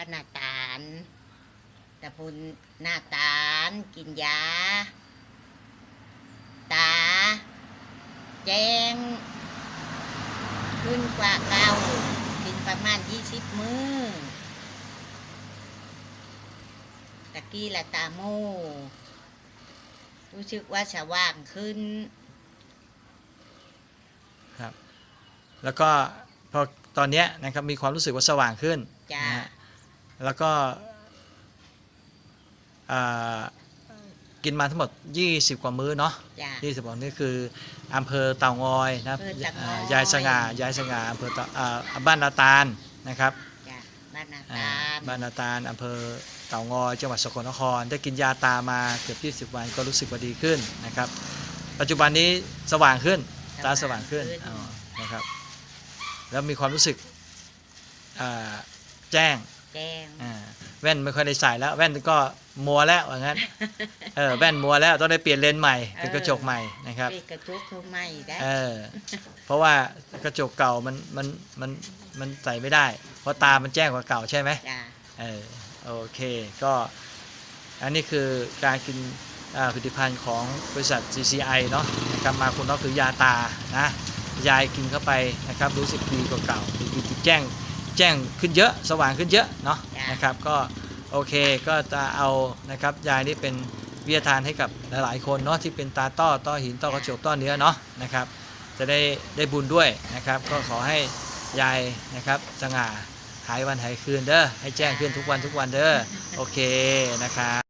ป้าหน้าตาลตะพุนหน้าตาลกินยา ตา แจ้ง ขึ้นกว่าเก่ากินประมาณยี่สิบมือตะกี้ละตาโมรู้สึกว่าสว่างขึ้น ครับ แล้วก็พอตอนเนี้ยนะครับมีความรู้สึกว่าสว่างขึ้นจ้านะฮะ แล้วก็อ่ากินมาทั้งหมด 20 กว่ามื้อเนาะจ้า20กว่านี่คืออำเภอเต่างอยนะครับอำเภอเต่างอยอ่ายายสง่ายายสง่าอำเภอเต่าอ่าบ้านนาตาลนะครับจ้าบ้านนาอ่าตาลบ้านนาตาลอำเภอเต่างอยจังหวัดสกลนคร ได้กินยาตามาเกือบ20 วันก็รู้สึกว่าดีขึ้นนะครับ ปัจจุบันนี้สว่างขึ้นตาสว่างขึ้นอ๋อนะครับ แล้วมีความรู้สึกอ่าแจ้ง แจ้ง อ่าแว่นไม่ค่อยได้ใส่แล้ว แว่นก็มัวแล้วว่างั้นเออแว่นมัวแล้วต้องได้เปลี่ยนเลนส์ใหม่เป็นกระจกใหม่นะครับเป็นกระจุกเขาไม่ได้เออเพราะว่ากระจกเก่ามันมันมันมันใส่ไม่ได้ เพราะตามันแจ้งกว่าเก่าใช่ไหมจ้าเออโอเคก็อันนี้คือการกินอ่าผลิตภัณฑ์ของบริษัท CCI เนาะนะครับมาคุณน็อกคือยาตานะยายกินเข้าไปนะครับรู้สึกดีกว่าเก่าดีดีแจ้ง แจ้งขึ้นเยอะสว่างขึ้นเยอะเนาะนะครับก็โอเคก็จะเอานะครับยายนี่เป็นวิทยาทานให้กับหลายๆคนเนาะที่เป็นตาต้อต้อหินต้อกระจกต้อเนื้อเนาะนะครับจะได้ได้บุญด้วยนะครับ ก็ขอให้ยายนะครับสง่าหายวันหายคืนเด้อให้แจ้งขึ้นทุกวันทุกวันเด้อโอเคนะครับ